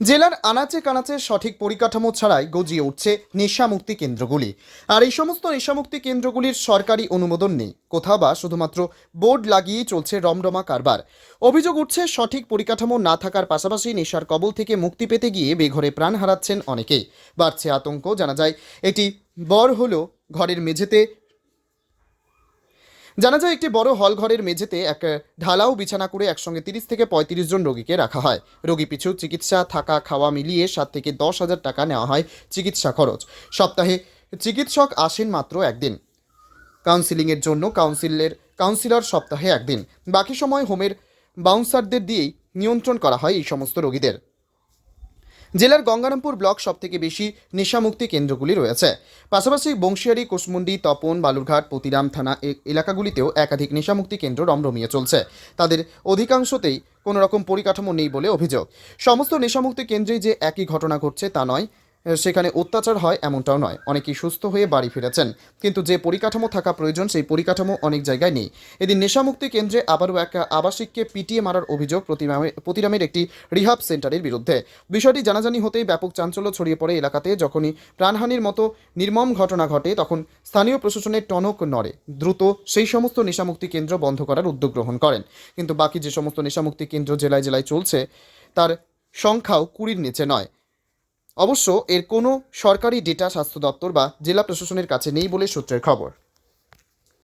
জেলার আনাচে কানাচে সঠিক পরিকাঠামো ছাড়াই গজিয়ে উঠছে নেশামুক্তি কেন্দ্রগুলি। আর এই সমস্ত নেশামুক্তি কেন্দ্রগুলির সরকারি অনুমোদন নেই। কোথাও বা শুধুমাত্র বোর্ড লাগিয়েই চলছে রমরমা কারবার। অভিযোগ উঠছে, সঠিক পরিকাঠামো না থাকার পাশাপাশি নেশার কবল থেকে মুক্তি পেতে গিয়ে বেঘরে প্রাণ হারাচ্ছেন অনেকেই। বাড়ছে আতঙ্ক, জানা যায়, এটি বর হলো ঘরের মেঝেতে জানা যায়, একটি বড় হল ঘরের মেঝেতে এক ঢালাও বিছানা করে একসঙ্গে তিরিশ থেকে পঁয়ত্রিশ জন রোগীকে রাখা হয়। রোগী পিছু চিকিৎসা, থাকা, খাওয়া মিলিয়ে সাত থেকে দশ হাজার টাকা নেওয়া হয় চিকিৎসা খরচ। সপ্তাহে চিকিৎসক আসেন মাত্র একদিন। কাউন্সিলিংয়ের জন্য কাউন্সিলের, কাউন্সিলর সপ্তাহে একদিন। বাকি সময় হোমের বাউন্সারদের দিয়েই নিয়ন্ত্রণ করা হয় এই সমস্ত রোগীদের। জেলার গঙ্গারামপুর ব্লক সবথেকে বেশি নেশামুক্তি কেন্দ্রগুলি রয়েছে। পাশাপাশি বংশিয়ারি, কোসমুন্ডি, তপন, বালুরঘাট, পতিরাম থানা এলাকাগুলিতেও একাধিক নেশামুক্তি কেন্দ্র রমরমিয়ে চলছে। তাদের অধিকাংশতেই কোনো রকম পরিকাঠামো নেই বলে অভিযোগ। সমস্ত নেশামুক্তি কেন্দ্রেই যে একই ঘটনা ঘটছে তা নয় সেখানে অত্যাচার হয় এমনটাও নয়। অনেকেই সুস্থ হয়ে বাড়ি ফিরেছেন। কিন্তু যে পরিকাঠামো থাকা প্রয়োজন, সেই পরিকাঠামো অনেক জায়গায় নেই। এদিন নেশামুক্তি কেন্দ্রে আবারও এক আবাসিককে পিটিয়ে মারার অভিযোগ প্রতিরামে, প্রতিরামের একটি রিহাব সেন্টারের বিরুদ্ধে। বিষয়টি জানাজানি হতেই ব্যাপক চাঞ্চল্য ছড়িয়ে পড়ে এলাকাতে। যখনই প্রাণহানির মতো নির্মম ঘটনা ঘটে, তখন স্থানীয় প্রশাসনের টনক নড়ে। দ্রুত সেই সমস্ত নেশামুক্তি কেন্দ্র বন্ধ করার উদ্যোগ গ্রহণ করেন। কিন্তু বাকি যে সমস্ত নেশামুক্তি কেন্দ্র জেলায় জেলায় চলছে, তার সংখ্যাও কুড়ির নিচে নয়। অবশ্য এর কোনো সরকারি ডেটা স্বাস্থ্য দপ্তর বা জেলা প্রশাসনের কাছে নেই বলে সূত্রের খবর।